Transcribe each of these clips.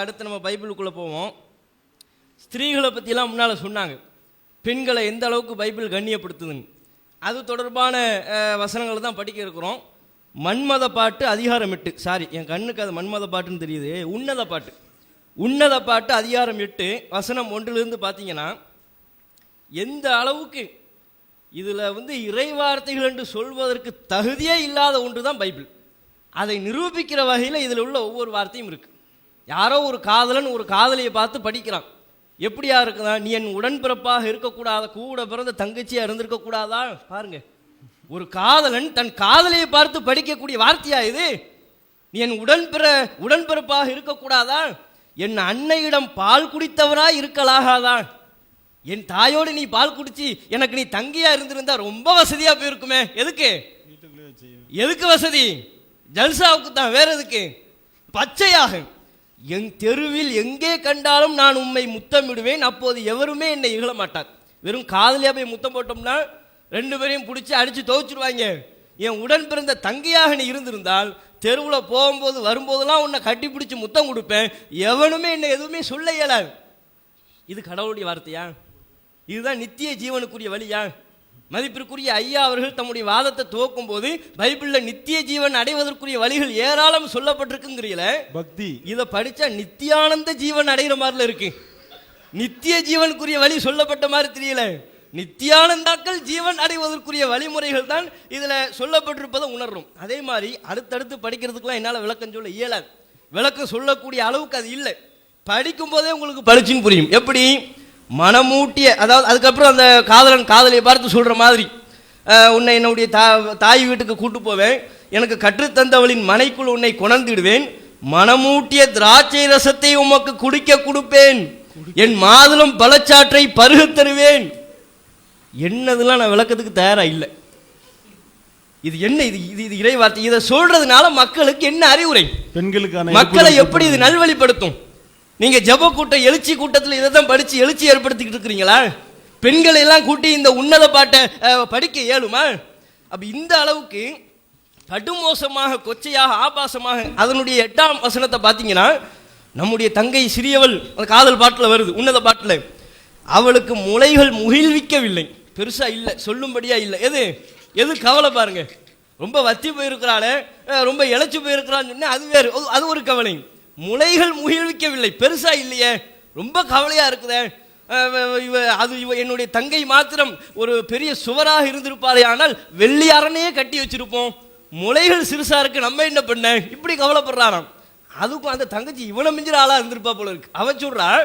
அடுத்து நம்ம பைபிளுக்குள்ளே போவோம். ஸ்திரீகளை பற்றிலாம் முன்னால் சொன்னாங்க. பெண்களை எந்த அளவுக்கு பைபிள் கண்ணியப்படுத்துதுன்னு. அது தொடர்பான வசனங்களை தான் படிக்க இருக்கிறோம். மன்மத பாட்டு அதிகாரம் எட்டு. சாரி என் கண்ணுக்கு அது மன்மத பாட்டுன்னு தெரியுது. உன்னத பாட்டு. உன்னத பாட்டு அதிகாரம் எட்டு வசனம் ஒன்றிலிருந்து பார்த்தீங்கன்னா எந்த அளவுக்கு இதில் வந்து இறைவார்த்தைகள் என்று சொல்வதற்கு தகுதியே இல்லாத ஒன்று தான் பைபிள். அதை நிரூபிக்கிற வகையில் இதில் உள்ள ஒவ்வொரு வார்த்தையும் இருக்குது யாரோ ஒரு காதலன் ஒரு காதலியை பார்த்து படிக்கிறான். எப்படியா இருக்குதா? நீ என் உடன்பிறப்பாக இருக்கக்கூடாத? கூட பிறந்த தங்கச்சியா இருந்திருக்க கூடாதா பாருங்க. ஒரு காதலன் தன் காதலியை பார்த்து படிக்கக்கூடிய வார்த்தையா இது? நீ என் உடன்பிற உடன்பிறப்பாக இருக்கக்கூடாதா? என் அன்னையிடம் பால் குடித்தவரா இருக்கலாகாதா? என் தாயோடு நீ பால் குடிச்சு எனக்கு நீ தங்கியா இருந்திருந்தா ரொம்ப வசதியா போயிருக்குமே. எதுக்கு? எதுக்கு வசதி? ஜல்சாவுக்கு தான் வேற எதுக்கு? பச்சையாக. என் தெருவில் எங்கே கண்டாலும் நான் உண்மை முத்தமிடுவேன். அப்போது எவருமே என்னை இகழ மாட்டார். வெறும் காதலியாக போய் முத்தம் போட்டோம்னா ரெண்டு பேரையும் பிடிச்சி அடித்து துவச்சிடுவாங்க என் உடன் பிறந்த தங்கையாக நீ இருந்திருந்தால் தெருவில் போகும்போது வரும்போதெல்லாம் உன்னை கட்டி பிடிச்சி முத்தம் கொடுப்பேன். எவனுமே என்னை எதுவுமே சொல்ல இயலாது. இது கடவுளுடைய வார்த்தையா? இதுதான் நித்திய ஜீவனுக்குரிய வழியா? மதிப்பிற்குரிய ஐயா அவர்கள் தம்முடைய வாதத்தை துவக்கும் போது பைபிளில் நித்திய ஜீவன் அடைவதற்குரிய வழிகள் ஏராளம் சொல்லப்பட்டிருக்குங்கிறீங்கள. பக்தி. இதை படிச்சா நித்தியானந்த ஜீவன் அடைகிற மாதிரில இருக்கு. நித்திய ஜீவனுக்குரிய வழி சொல்லப்பட்ட மாதிரி தெரியல. நித்தியானந்தாக்கள் ஜீவன் அடைவதற்குரிய வழிமுறைகள் தான் இதுல சொல்லப்பட்டிருப்பதை உணர்றோம். அதே மாதிரி அடுத்தடுத்து படிக்கிறதுக்குலாம் என்னால விளக்கம் சொல்ல இயலாது. விளக்கம் சொல்லக்கூடிய அளவுக்கு அது இல்லை. படிக்கும் போதே உங்களுக்கு பளிச்சுன்னு புரியும். எப்படி? மனமூட்டிய அதாவது அதுக்கப்புறம் அந்த காதலன் காதலியை பார்த்து சொல்ற மாதிரி உன்னை என்னுடைய தா தாய் வீட்டுக்கு கூட்டு போவேன். எனக்கு கற்றுத்தந்தவளின் மனைக்குள் உன்னை கொணர்ந்திடுவேன். மனமூட்டிய திராட்சை ரசத்தை உமக்கு குடிக்க கொடுப்பேன். என் மாதுளம் பழச்சாற்றை பருகத் தருவேன். என்னதெல்லாம் நான் விளக்கத்துக்கு தயாரா இல்லை. இது என்ன இது இது இது இறை வார்த்தை இதை சொல்றதுனால மக்களுக்கு என்ன அறிவுரை? பெண்களுக்கான மக்களை எப்படி இது நல்வழிப்படுத்தும்? நீங்க ஜெப கூட்டம் எழுச்சி கூட்டத்தில் இதை தான் படிச்சு எழுச்சி ஏற்படுத்திக்கிட்டு இருக்கிறீங்களா? பெண்களை எல்லாம் கூட்டி இந்த உன்னத பாட்டை படிக்க இயலுமா? அப்ப இந்த அளவுக்கு கடுமோசமாக கொச்சையாக ஆபாசமாக அதனுடைய எட்டாம் வசனத்தை பார்த்தீங்கன்னா நம்முடைய தங்கை சிறியவள் அந்த காதல் பாட்டில் வருது உன்னத பாட்டில். அவளுக்கு முளைகள் முகிழ்விக்கவில்லை பெருசா இல்லை சொல்லும்படியா இல்லை. எது? எது கவலை பாருங்க. ரொம்ப வத்தி போயிருக்கிறாளே ரொம்ப இழைச்சி போயிருக்கிறான்னு சொன்னால் அது வேறு. அது ஒரு கவலை. முளைகள் முகிழ்விக்கவில்லை. பெருசா இல்லையே. ரொம்ப கவலையா இருக்குதே. இவ அது இவ என்னுடைய தங்கை மாத்திரம் ஒரு பெரிய சுவராக இருந்திருப்பாரே ஆனால் வெள்ளி அரணையே கட்டி வச்சிருப்போம். முளைகள் சிறுசா இருக்கு. நம்ம என்ன பண்ண? இப்படி கவலைப்படுறாராம். அதுக்கும் அந்த தங்கச்சி இவனை மிஞ்சிற ஆளா இருந்திருப்பா போல இருக்கு. அவன் சொல்றாள்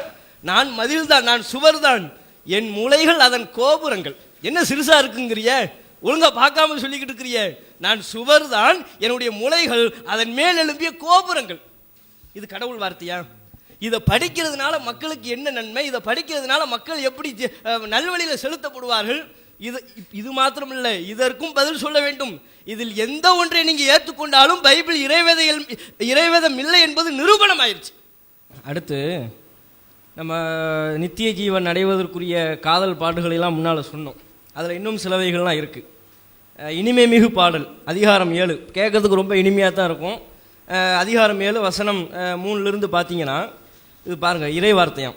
நான் மதில் தான் நான் சுவர் தான் என் முளைகள் அதன் கோபுரங்கள். என்ன சிறுசா இருக்குங்கிறிய? ஒழுங்கா பார்க்காம சொல்லிக்கிட்டு இருக்கிறிய. நான் சுவர் தான் என்னுடைய முளைகள் அதன் மேல் எழும்பிய கோபுரங்கள். இது கடவுள் வார்த்தையா? இதை படிக்கிறதுனால மக்களுக்கு என்ன நன்மை? இதை படிக்கிறதுனால மக்கள் எப்படி ஜெ- செலுத்தப்படுவார்கள்? இது இது மாத்திரம் இல்லை இதற்கும் பதில் சொல்ல வேண்டும். இதில் எந்த ஒன்றை நீங்க ஏற்றுக்கொண்டாலும் பைபிள் இறைவேதையில் இறைவேதம் இல்லை என்பது நிரூபணம் ஆயிடுச்சு அடுத்து நம்ம நித்திய ஜீவன் அடைவதற்குரிய காதல் பாட்டுகளை முன்னால் சொன்னோம். அதில் இன்னும் சிலவைகள்லாம் இருக்குது இனிமை மிகு பாடல் அதிகாரம் ஏழு. கேட்கறதுக்கு ரொம்ப இனிமையாக தான் இருக்கும். அதிகாரம் ஏழு வசனம் மூணுலேருந்து பார்த்தீங்கன்னா இது பாருங்கள் இறை வார்த்தையாம்.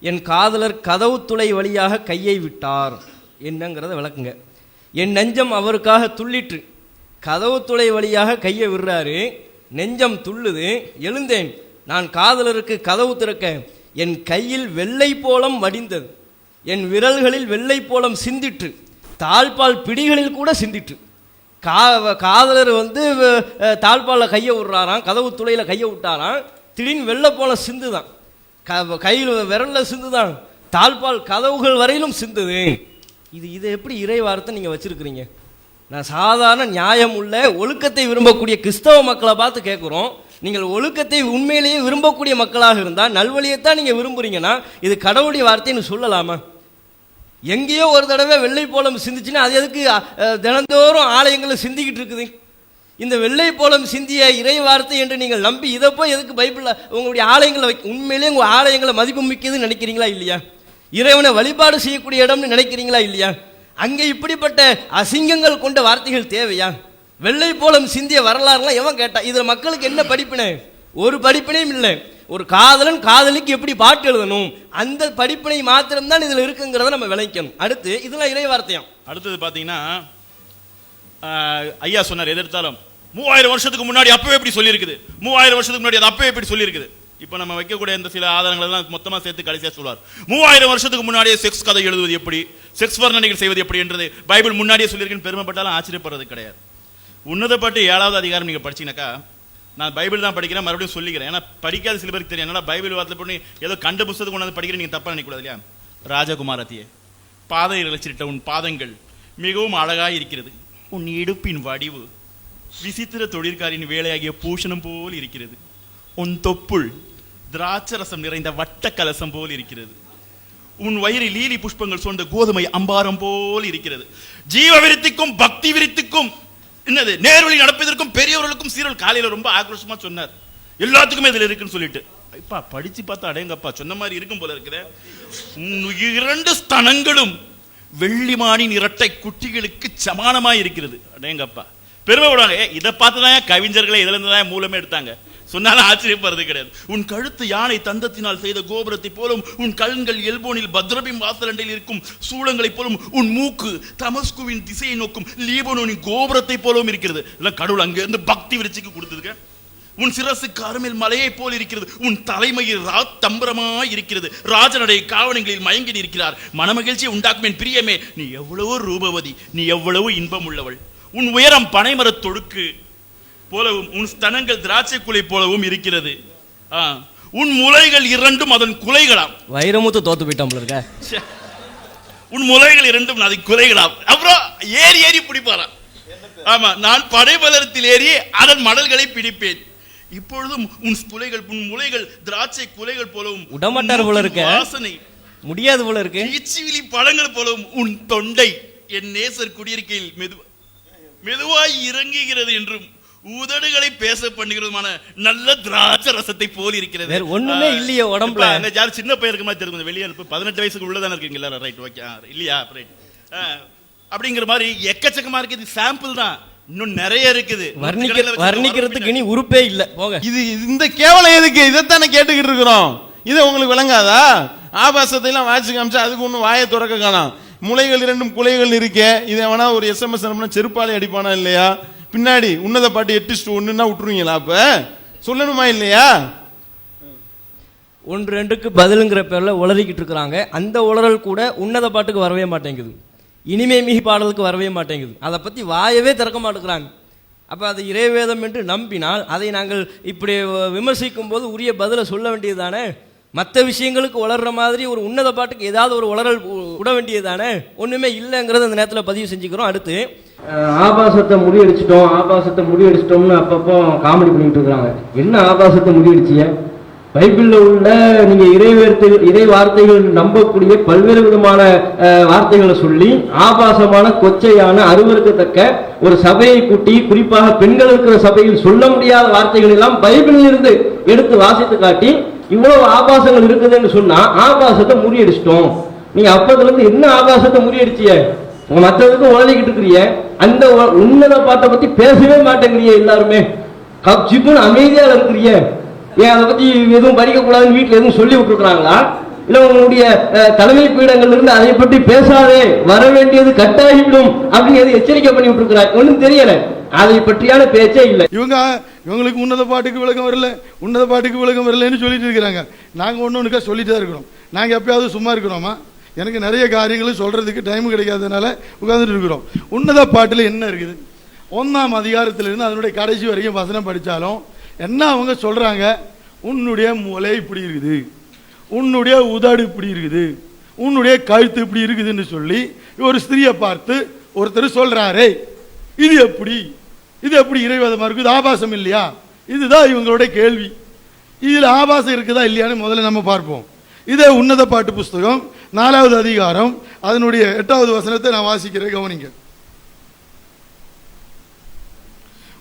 என் காதலர் கதவு துளை வழியாக கையை விட்டார் என்னங்கிறத விளக்குங்க. என் நெஞ்சம் அவருக்காக துள்ளிற்று. கதவு துளை வழியாக கையை விடுறாரு. நெஞ்சம் துள்ளுது. எழுந்தேன். நான் காதலருக்கு கதவு திறக்க. என் கையில் வெள்ளை போலம் வடிந்தது. என் விரல்களில் வெள்ளை போலம் சிந்திற்று. தாழ்பால் பிடிகளில் கூட சிந்திற்று. கா காதலர் வந்து தாழ்பாலில் கையை விட்றாராம் கதவு துளையில் கையை விட்டாராம். திடீர்னு வெள்ளை போலம் சிந்துதான். க கையில் விரல்ல சிந்துதான். தாழ்பால் கதவுகள் வரையிலும் சிந்துது. இது இதை எப்படி இறை வார்த்தை நீங்கள் வச்சுருக்கிறீங்க? நான் சாதாரண நியாயம் உள்ள ஒழுக்கத்தை விரும்பக்கூடிய கிறிஸ்தவ மக்களை பார்த்து கேட்குறோம் நீங்கள் ஒழுக்கத்தை உண்மையிலேயே விரும்பக்கூடிய மக்களாக இருந்தால் நல்வழியைத்தான் நீங்கள் விரும்புகிறீங்கன்னா இது கடவுளுடைய வார்த்தைன்னு சொல்லலாமா? எங்கேயோ ஒரு தடவை வெள்ளை போலம் சிந்திச்சுன்னா அது எதுக்கு? தினந்தோறும் ஆலயங்களில் சிந்திக்கிட்டு இருக்குது. இந்த வெள்ளை போலம் சிந்திய இறை வார்த்தை என்று நீங்கள் நம்பி இதை போய் எதுக்கு பைபிளில் உங்களுடைய ஆலயங்களை வைக்க உண்மையிலேயே உங்கள் ஆலயங்களை மதிப்பு மிக்கதுன்னு நினைக்கிறீங்களா இல்லையா? இறைவனை வழிபாடு செய்யக்கூடிய இடம்னு நினைக்கிறீங்களா இல்லையா? அங்கே இப்படிப்பட்ட அசிங்கங்கள் கொண்ட வார்த்தைகள் தேவையா? வெள்ளை போலம் சிந்திய வரலாறுலாம் எவன் கேட்டா? இதில் மக்களுக்கு என்ன படிப்பினை? ஒரு படிப்பினையும் இல்லை. ஒரு காதலன் காதலிக்கு எப்படி பாட்டு எழுதணும்? அந்த படிப்பினை மாத்திரம்தான் இதுல இருக்குங்கிறத நம்ம விளைக்கணும். அடுத்து இதெல்லாம் இறை வார்த்தையாம். அடுத்தது பாத்தீங்கன்னா ஐயா சொன்னார் எதிர்த்தாலும் மூவாயிரம் வருஷத்துக்கு முன்னாடி அப்பவே எப்படி சொல்லியிருக்குது. மூவாயிரம் வருஷத்துக்கு முன்னாடி அது அப்பவே எப்படி சொல்லியிருக்குது. இப்போ நம்ம வைக்கக்கூடிய இந்த சில ஆதாரங்கள் எல்லாம் மொத்தமாக சேர்த்து கடைசியாக சொல்வார். மூவாயிரம் வருஷத்துக்கு முன்னாடியே செக்ஸ் கதை எழுதுவது எப்படி? செக்ஸ் வர்ணனைகள் செய்வது எப்படி என்றது? பைபிள் முன்னாடியே சொல்லியிருக்கேன் பெருமைப்பட்டாலும் ஆச்சரியப்படுறது கிடையாது. உன்னதப்பட்டு ஏழாவது அதிகாரம் நீங்கள் படிச்சீங்கன்னாக்கா நான் பைபிள் தான் படிக்கிறேன் மறுபடியும் சொல்லிக்கிறேன். ஏன்னா படிக்காத சில பேருக்கு தெரியும். என்னடா பைபிள் வார்த்தை பண்ணி ஏதோ கண்ட புத்தகம் கொண்டாந்து படிக்கிறேன் நீங்க தப்பாக நினைக்கூடாது இல்லையா? ராஜகுமாரத்தியே பாதை இழைச்சிட்ட உன் பாதங்கள் மிகவும் அழகாக இருக்கிறது. உன் இடுப்பின் வடிவு விசித்திர தொழிற்காரின் வேலையாகிய பூஷணம் போல் இருக்கிறது. உன் தொப்புள் திராட்சரசம் நிறைந்த வட்ட கலசம் போல் இருக்கிறது. உன் வயிறு லீலி புஷ்பங்கள் சொன்ன கோதுமை அம்பாரம் போல் இருக்கிறது. ஜீவ விருத்திக்கும் பக்தி விருத்திக்கும் என்னது நேர்வழி நடப்பதற்கும் பெரியவர்களுக்கும் சீரல் காலையில ரொம்ப ஆக்ரோஷமா சொன்னார். எல்லாத்துக்குமே இதுல இருக்குன்னு சொல்லிட்டு. ஐப்பா படிச்சு பார்த்தா அடையங்கப்பா சொன்ன மாதிரி இருக்கும் போல இருக்கிற இரண்டு ஸ்தனங்களும் வெள்ளிமானின் இரட்டை குட்டிகளுக்கு சமானமாய் இருக்கிறது. அடேங்கப்பா. பெருமை விடுவாங்க இதை பார்த்து தான் கவிஞர்களை இதுலேருந்து தான் மூலமே எடுத்தாங்க. சொன்னாலும் ஆச்சரியப்படுறது கிடையாது. உன் கழுத்து யானை தந்தத்தினால் செய்த கோபுரத்தை போலும் உன் கண்கள் எல்போனில் பத்ரபிம் வாசலண்டையில் இருக்கும் சூளங்களைப் போலும் உன் மூக்கு தமஸ்குவின் திசையை நோக்கும் லீபனோனின் கோபுரத்தை போலவும் இருக்கிறது. எல்லாம் கடவுள் அங்கிருந்து பக்தி விருச்சிக்கு கொடுத்துருக்க உன் சிரசு கருமேல் மலையை போல் இருக்கிறது. உன் தலைமையில் ராத்தம்பரமாய் இருக்கிறது. ராஜனுடைய காவணங்களில் மயங்கி இருக்கிறார் மனமகிழ்ச்சியை உண்டாக்கும் என் பிரியமே. நீ எவ்வளவோ ரூபவதி நீ எவ்வளவு இன்பம் உள்ளவள் உன் உயரம் பனைமரத் தொடுக்கு. போலவும் உன் ஸ்தனங்கள் திராட்சை குலை போலவும் இருக்கிறது. உன் முலைகள் இரண்டும் அதன் குலைகளாம். வைரமுத்து தோத்து போயிட்டான் இருக்க. உன் முலைகள் இரண்டும் அதன் குலைகளாம். அப்புறம் ஏறி ஏறி பிடிப்பாராம். ஆமா நான் படைபலத்தில் ஏறி அதன் மடல்களை பிடிப்பேன். இப்பொழுதும் உன் குலைகள் உன் முலைகள் திராட்சை குலைகள் போலவும் விடமாட்டார் போல இருக்க. வாசனை. முடியாது போல இருக்கு. ஈச்சிவிலி பழங்கள் போலவும் உன் தொண்டை என் நேசர் குடியிருக்கையில் மெது மெதுவாய் இறங்குகிறது என்றும் உதடுகளை பேச பண்ணுகிறதுமான நல்ல திராட்சை ரசத்தை போல் இருக்கிறது. வேற ஒண்ணுமே இல்லையே உடம்புல. அந்த யார் சின்ன பையன் இருக்க மாதிரி தெரியும்? கொஞ்சம் வெளியே அனுப்பு. பதினெட்டு வயசுக்கு உள்ளதானே இருக்கீங்களா ரைட் ஓகே இல்லையா? ரைட் அப்படிங்கிற மாதிரி எக்கச்சக்கமா இருக்கு இது சாம்பிள் தான். இன்னும் நிறைய இருக்குது. வர்ணிக்க வர்ணிக்கிறதுக்கு இனி உறுப்பே இல்ல. போங்க. இது இந்த கேவலம் எதுக்கு? இதைத்தானே கேட்டுக்கிட்டு இருக்கிறோம். இது உங்களுக்கு விளங்காதா? ஆபாசத்தை எல்லாம் வாட்சி காமிச்சா அதுக்கு ஒன்றும் வாயை திறக்க காணாம். முளைகள் இரண்டும் குலைகள் இருக்கே. இதை வேணா ஒரு எஸ்எம்எஸ் அனுப்புனா செருப்பாலே அடிப்பானா இல்லையா? பின்னாடி உன்னத பாட்டு எட்டு ஒன்றுன்னா விட்டுருவீங்களா அப்போ? சொல்லணுமா இல்லையா? ஒன்று ரெண்டுக்கு பதிலுங்கிற பேரில் உளறிக்கிட்டு இருக்கிறாங்க. அந்த உளறல் கூட உன்னத பாட்டுக்கு வரவே மாட்டேங்குது. இனிமே மிகி பாடலுக்கு வரவே மாட்டேங்குது. அதை பற்றி வாயவே திறக்க மாட்டேங்கிறாங்க. அப்போ அது இறைவேதம் என்று நம்பினால் அதை நாங்கள் இப்படி விமர்சிக்கும் போது உரிய பதிலை சொல்ல வேண்டியது தானே மற்ற விஷயங்களுக்கு உளர்ற மாதிரி ஒரு உன்னத பாட்டுக்கு ஏதாவது ஒரு வளரல் விட வேண்டியதானே ஒன்றுமே இல்லைங்கிறத அந்த நேரத்தில் பதிவு செஞ்சுக்கிறோம். அடுத்து. ஆபாசத்தை முடியடிச்சிட்டோம் ஆபாசத்தை முடியடிச்சிட்டோம்னு அப்பப்போ காமெடி பண்ணிட்டு இருக்கிறாங்க. என்ன ஆபாசத்தை முடியடிச்சிய பைபிளில் உள்ள நீங்கள் இறை இறை வார்த்தைகள் நம்பக்கூடிய பல்வேறு விதமான வார்த்தைகளை சொல்லி ஆபாசமான கொச்சையான அருவருக்கத்தக்க ஒரு சபையை கூட்டி குறிப்பாக பெண்கள் இருக்கிற சபையில் சொல்ல முடியாத வார்த்தைகள் எல்லாம் பைபிளில் இருந்து எடுத்து வாசித்து காட்டி இவ்வளவு ஆபாசங்கள் இருக்குதுன்னு சொன்னா ஆபாசத்தை முறியடிச்சிட்டோம். நீங்க அப்பத்துல இருந்து என்ன ஆபாசத்தை முறியடிச்சிய? உங்க மற்றதுக்கு உழலிக்கிட்டு இருக்கிறிய. அந்த உன்னத பாட்டை பத்தி பேசவே மாட்டேங்கிறிய எல்லாருமே. கப்ஜிப்புன்னு அமைதியா இருக்கிறிய. ஏன் அதை பத்தி எதுவும் படிக்க கூடாதுன்னு வீட்டுல எதுவும் சொல்லி விட்டுருக்காங்களா இல்ல உங்களுடைய அஹ், தலைமை பீடங்கள்ல இருந்து அதை பற்றி பேசாதே. வர வேண்டியது கட்டாகிவிடும் அப்படின்னு எச்சரிக்கை பண்ணி விட்டுருக்கிறாங்க ஒன்னும் தெரியல. அதை பற்றியான பேச்சே இல்லை. இவங்க இவங்களுக்கு உன்னத பாட்டுக்கு விளக்கம் வரல உன்னத பாட்டுக்கு விளக்கம் வரலன்னு சொல்லிட்டு இருக்கிறாங்க. நாங்கள் ஒன்று ஒன்றுக்கா சொல்லிட்டு தான் இருக்கிறோம். நாங்கள் எப்பயாவது சும்மா இருக்கிறோமா? எனக்கு நிறைய காரியங்களும் சொல்கிறதுக்கு டைம் கிடைக்காதனால உட்காந்துட்டு இருக்கிறோம். உன்னத பாட்டில் என்ன இருக்குது? ஒன்றாம் அதிகாரத்திலிருந்து அதனுடைய கடைசி வரைக்கும் வசனம் படித்தாலும் என்ன அவங்க சொல்கிறாங்க உன்னுடைய முலை இப்படி இருக்குது. உன்னுடைய உதடு இப்படி இருக்குது. உன்னுடைய கழுத்து இப்படி இருக்குதுன்னு சொல்லி ஒரு ஸ்திரியை பார்த்து ஒருத்தர் சொல்கிறாரே இது எப்படி? இது எப்படி இறைவாதமாக இருக்கு இது ஆபாசம் இல்லையா? இதுதான் இவங்களுடைய கேள்வி. இதில் ஆபாசம் இருக்குதா இல்லையான்னு முதல்ல நம்ம பார்ப்போம். இதே உன்னத பாட்டு புஸ்தகம் நாலாவது அதிகாரம் அதனுடைய எட்டாவது வசனத்தை நான் வாசிக்கிறேன் கவனிங்க.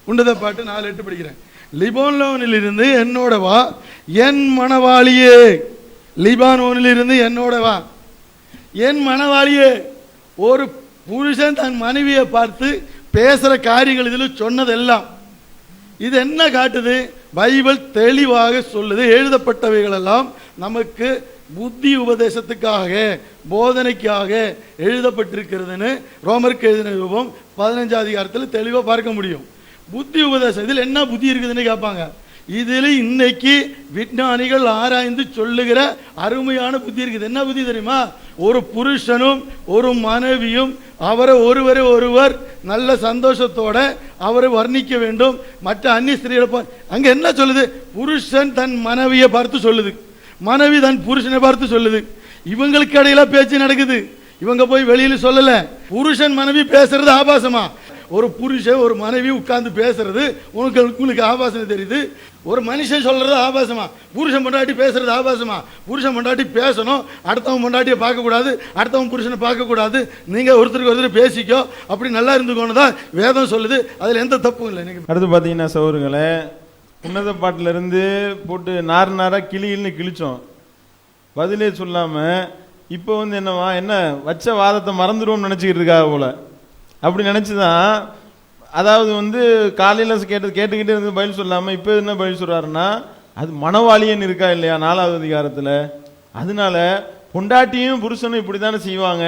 உன்னத பாட்டு நாலு எட்டு படிக்கிறேன். லிபோன்லோனில் இருந்து என்னோட வா என் மணவாளியே. லிபானோனில் இருந்து என்னோட வா என் மணவாளியே. ஒரு புருஷன் தன் மனைவியை பார்த்து பேசுகிற காரியங்கள் இதில் சொன்னதெல்லாம். இது என்ன காட்டுது? பைபிள் தெளிவாக சொல்லுது எழுதப்பட்டவைகளெல்லாம் நமக்கு புத்தி உபதேசத்துக்காக போதனைக்காக எழுதப்பட்டிருக்கிறதுன்னு ரோமருக்கு எழுதின ரூபம் பதினஞ்சாவது அதிகாரத்தில் தெளிவாக பார்க்க முடியும். புத்தி உபதேசம் இதில் என்ன புத்தி இருக்குதுன்னு கேட்பாங்க. இதில் இன்னைக்கு விஞ்ஞானிகள் ஆராய்ந்து சொல்லுகிற அருமையான புத்தி இருக்குது. என்ன புத்தி தெரியுமா? ஒரு புருஷனும் ஒரு மனைவியும் அவரை ஒருவரை ஒருவர் நல்ல சந்தோஷத்தோட அவரை வர்ணிக்க வேண்டும். மற்ற அந்நிய ஸ்திரீகளை பா- அங்க என்ன சொல்லுது? புருஷன் தன் மனைவியை பார்த்து சொல்லுது. மனைவி தன் புருஷனை பார்த்து சொல்லுது. இவங்களுக்கு இடையில பேச்சு நடக்குது. இவங்க போய் வெளியில சொல்லல. புருஷன் மனைவி பேசுறது ஆபாசமா? ஒரு புருஷன் ஒரு மனைவி உட்கார்ந்து பேசுறது உனக்கு உங்களுக்கு ஆபாசம் தெரியுது? ஒரு மனுஷன் சொல்றது ஆபாசமா? புருஷன் பொண்டாட்டி பேசுறது ஆபாசமா? புருஷன் பொண்டாட்டி பேசணும் அடுத்தவன் பொண்டாட்டியை பார்க்கக்கூடாது அடுத்தவன் புருஷனை பார்க்கக்கூடாது. நீங்கள் ஒருத்தருக்கு ஒருத்தர் பேசிக்கோ அப்படி நல்லா இருந்துக்கோன்னு தான் வேதம் சொல்லுது. அதில் எந்த தப்பும் இல்லை. நீங்க அடுத்து பார்த்தீங்கன்னா சௌருங்களே உன்னத பாட்டிலேருந்து போட்டு நார் நாராக கிளின்னு கிழிச்சோம். பதிலே சொல்லாமல் இப்போ வந்து என்னவா என்ன வச்ச வாதத்தை மறந்துடுவோம்னு நினச்சிக்கிட்டு இருக்கா போல. அப்படி நினைச்சுதான் அதாவது வந்து காலையில் கேட்டு கேட்டுக்கிட்டே இருந்து பதில் சொல்லாமல் இப்போ என்ன பதில் சொல்கிறாருன்னா அது மனவாளியன் இருக்கா இல்லையா நாலாவது அதிகாரத்தில்? அதனால பொண்டாட்டியும் புருஷனும் இப்படி தானே செய்வாங்க.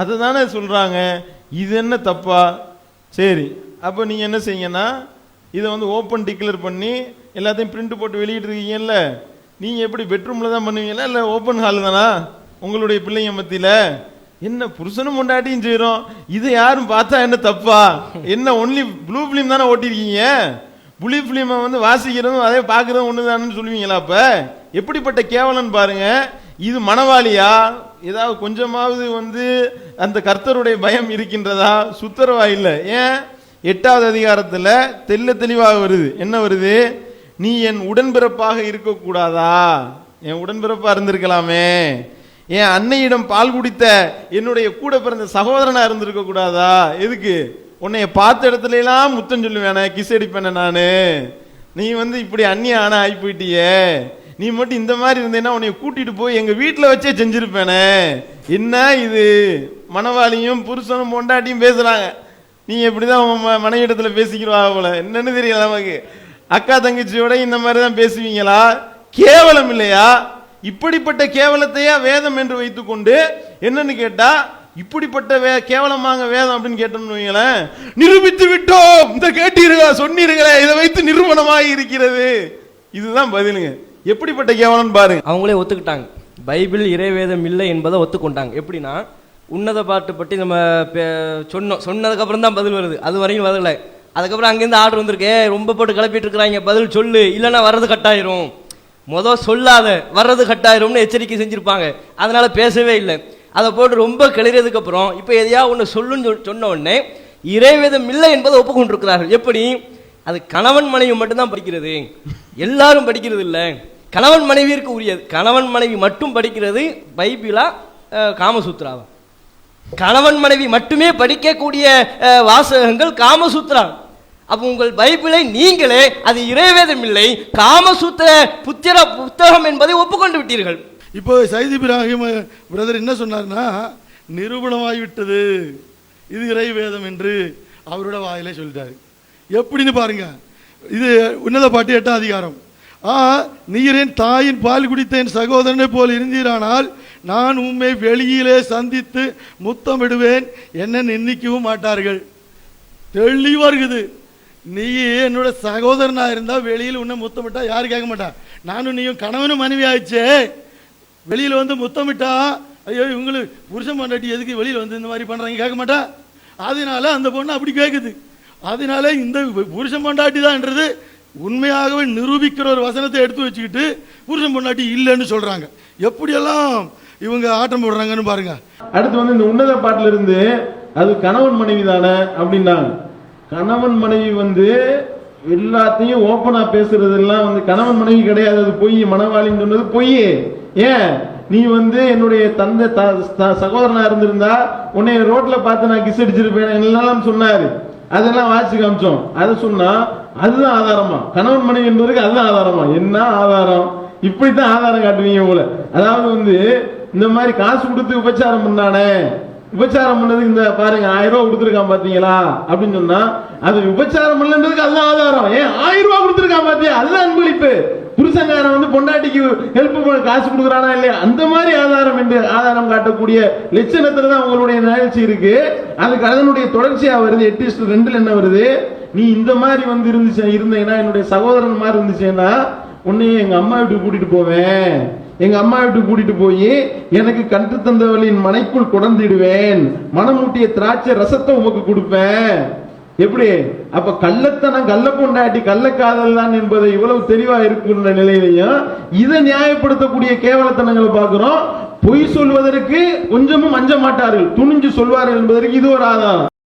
அதை தானே சொல்கிறாங்க இது என்ன தப்பா? சரி அப்போ நீங்கள் என்ன செய்யுங்கன்னா இதை வந்து ஓப்பன் டிக்ளேர் பண்ணி எல்லாத்தையும் பிரிண்ட் போட்டு வெளியிட்ருக்கீங்கல்ல நீங்கள் எப்படி பெட்ரூமில் தான் பண்ணுவீங்களா இல்லை ஓப்பன் ஹால் தானா? உங்களுடைய பிள்ளைங்க மத்தியில்? என்ன புருஷனும் முண்டாட்டியும் செய்கிறோம் இதை யாரும் பார்த்தா என்ன தப்பா? என்ன ஒன்லி ப்ளூ ஃபிலிம் தானே ஓட்டிருக்கீங்க புளி ஃபிலிமை வந்து வாசிக்கிறதும் அதே பார்க்கறதும் ஒண்ணுதான்னு சொல்லுவீங்களா அப்போ? எப்படிப்பட்ட கேவலன்னு பாருங்க. இது மனவாளியா ஏதாவது கொஞ்சமாவது வந்து அந்த கர்த்தருடைய பயம் இருக்கின்றதா? சுத்தரவா இல்லை. ஏன்? எட்டாவது அதிகாரத்தில் தெல்ல தெளிவாக வருது. என்ன வருது? நீ என் உடன்பிறப்பாக இருக்கக்கூடாதா? என் உடன்பிறப்பாக இருந்திருக்கலாமே. என் அன்னையிடம் பால் குடித்த என்னுடைய கூட பிறந்த சகோதரனா இருந்திருக்க கூடாதா? எதுக்கு? உன்னைய பார்த்த இடத்துல எல்லாம் முத்தம் சொல்லுவேனே கிஸ் அடிப்பேன நான். நீ வந்து இப்படி அந்நிய ஆன ஆகி போயிட்டியே. நீ மட்டும் இந்த மாதிரி இருந்தேன்னா உன்னை கூட்டிட்டு போய் எங்க வீட்டில் வச்சே செஞ்சிருப்பேனே. என்ன இது? மணவாளியும் புருஷனும் பொண்டாட்டியும் பேசுறாங்க. நீ எப்படிதான் உன் ம- மனைவிடத்துல பேசிக்கிறவா போல? என்னன்னு தெரியல நமக்கு. அக்கா தங்கச்சியோட இந்த மாதிரி தான் பேசுவீங்களா? கேவலம் இல்லையா? இப்படிப்பட்ட கேவலத்தையா வேதம் என்று வைத்துக்கொண்டு என்னன்னு கேட்டா இப்படிப்பட்ட வே கேவலமாக வேதம் அப்படின்னு கேட்டோம்னு வைங்களேன் நிரூபித்து விட்டோம். இந்த கேட்டீர்களா? சொன்னீர்களே. இதை வைத்து நிறுவனமாக இருக்கிறது. இதுதான் பதிலுங்க. எப்படிப்பட்ட கேவலம் பாருங்க. அவங்களே ஒத்துக்கிட்டாங்க. பைபிள் இறைவேதம் இல்லை என்பதை ஒத்துக்கொண்டாங்க. எப்படின்னா உன்னத பாட்டு பற்றி நம்ம பே- சொன்னோம். சொன்னதுக்கப்புறம் தான் பதில் வருது. அது வரைக்கும் வரல. அதுக்கப்புறம் அங்கேருந்து ஆர்டர் வந்திருக்கே. ரொம்ப போட்டு கிளப்பிட்டு இருக்கிறாங்க. பதில் சொல்லு. இல்லைன்னா வர்றது கட்டாயிரும். மொதல் சொல்லாத வர்றது கட்டாயிரும்னு எச்சரிக்கை செஞ்சுருப்பாங்க. அதனால் பேசவே இல்லை. அதை போட்டு ரொம்ப கிளறியதுக்கு அப்புறம் இப்போ எதையா ஒன்று சொல்லுன்னு சொன்ன உடனே இறைவேதம் இல்லை என்பதை ஒப்புக்கொண்டிருக்கிறார்கள். எப்படி? அது கணவன் மனைவி மட்டும்தான் படிக்கிறது. எல்லாரும் படிக்கிறது இல்லை. கணவன் மனைவியிற்கு உரியது. கணவன் மனைவி மட்டும் படிக்கிறது பைபிளா காமசூத்ராவா கணவன் மனைவி மட்டுமே படிக்கக்கூடிய வாசகங்கள் காமசூத்ரா அப்போ உங்கள் பைபிளை நீங்களே அது இறைவேதம் இல்லை காமசூத்திர புத்திர புத்தகம் என்பதை ஒப்புக்கொண்டு விட்டீர்கள். இப்போ சைதி இப்ராஹிம் பிரதர் என்ன சொன்னார்னா நிரூபணமாகிவிட்டது. இது இறைவேதம் என்று அவரோட வாயிலே சொல்லிட்டாரு. எப்படின்னு பாருங்க. இது உன்னத பாட்டு எட்டாம் அதிகாரம். ஆ நீரின் தாயின் பால் குடித்த என் சகோதரனை போல் இருந்தீரானால் நான் உண்மை வெளியிலே சந்தித்து முத்தமிடுவேன் என்ன நிந்திக்கவும் மாட்டார்கள். தெளிவாக இருக்குது. நீ என்னோட சகோதரனா இருந்தா வெளியில் உன்னை முத்தமிட்டா யாரும் கேட்க மாட்டா? நானும் நீயும் கணவனும் மனைவி ஆயிடுச்சே. வெளியில வந்து முத்தமிட்டா ஐயோ இவங்களுக்கு புருஷன் பண்ணாட்டி எதுக்கு வெளியில வந்து இந்த மாதிரி பண்றாங்க கேட்க மாட்டா? அதனால அந்த பொண்ணு அப்படி கேட்குது அதனால இந்த புருஷன் பொண்டாட்டி தான்ன்றது உண்மையாகவே நிரூபிக்கிற ஒரு வசனத்தை எடுத்து வச்சுக்கிட்டு புருஷன் பொண்டாட்டி இல்லைன்னு சொல்றாங்க. எப்படியெல்லாம் இவங்க ஆட்டம் போடுறாங்கன்னு பாருங்க. அடுத்து வந்து இந்த உன்னத பாட்டிலிருந்து அது கணவன் மனைவி தானே அப்படின்னாங்க கணவன் மனைவி வந்து எல்லாத்தையும் ஓப்பனா பேசுறதெல்லாம் வந்து கணவன் மனைவி கிடையாது. அது பொய். மனவாளின்னு சொன்னது பொய். ஏன்? நீ வந்து என்னுடைய தந்தை சகோதரனா இருந்திருந்தா உன்னை ரோட்ல பார்த்து நான் கிஸ் அடிச்சிருப்பேன் எல்லாம் சொன்னாரு? அதெல்லாம் வாசி காமிச்சோம். அதை சொன்னா அதுதான் ஆதாரமா? கணவன் மனைவி என்பதற்கு அதுதான் ஆதாரமா? என்ன ஆதாரம்? இப்படித்தான் ஆதாரம் காட்டுவீங்க உங்களை அதாவது வந்து இந்த மாதிரி காசு கொடுத்து உபச்சாரம் பண்ணானே. விபச்சாரம் பண்ணதுக்கு இந்த பாருங்க ஆயிரம் ரூபா கொடுத்துருக்கான் பாத்தீங்களா? அப்படின்னு சொன்னா அது விபச்சாரம் பண்ணதுக்கு அதுதான் ஆதாரம். ஏன் ஆயிரம் ரூபா கொடுத்துருக்கான் பாத்தியா? அதுதான் அன்பளிப்பு புருஷங்காரன் வந்து பொண்டாட்டிக்கு ஹெல்ப் பண்ண காசு கொடுக்குறானா இல்லையா? அந்த மாதிரி ஆதாரம் என்று ஆதாரம் காட்டக்கூடிய லட்சணத்துல தான் உங்களுடைய நிகழ்ச்சி இருக்கு. அதுக்கு அதனுடைய தொடர்ச்சியா வருது. எட்டு இஸ்டு ரெண்டுல என்ன வருது? நீ இந்த மாதிரி வந்து இருந்துச்சு இருந்தீங்கன்னா என்னுடைய சகோதரன் மாதிரி இருந்துச்சுன்னா உன்னையும் எங்க அம்மா வீட்டுக்கு கூட்டிட்டு போவேன். எங்க அம்மா வீட்டுக்கு கூட்டிட்டு போய் எனக்கு கன்று தந்தவளின் மனைக்குள் குடந்திடுவேன். மனமூட்டிய திராட்சை ரசத்தை உமக்கு கொடுப்பேன். எப்படி? அப்ப கள்ளத்தனம் கள்ள பொண்டாட்டி காதல் தான் என்பதை இவ்வளவு தெளிவா இருக்கின்ற நிலையிலையும் இதை நியாயப்படுத்தக்கூடிய கேவலத்தனங்களை பார்க்கிறோம். பொய் சொல்வதற்கு கொஞ்சமும் அஞ்ச மாட்டார்கள். துணிஞ்சு சொல்வார்கள் என்பதற்கு இது ஒரு ஆதாரம்.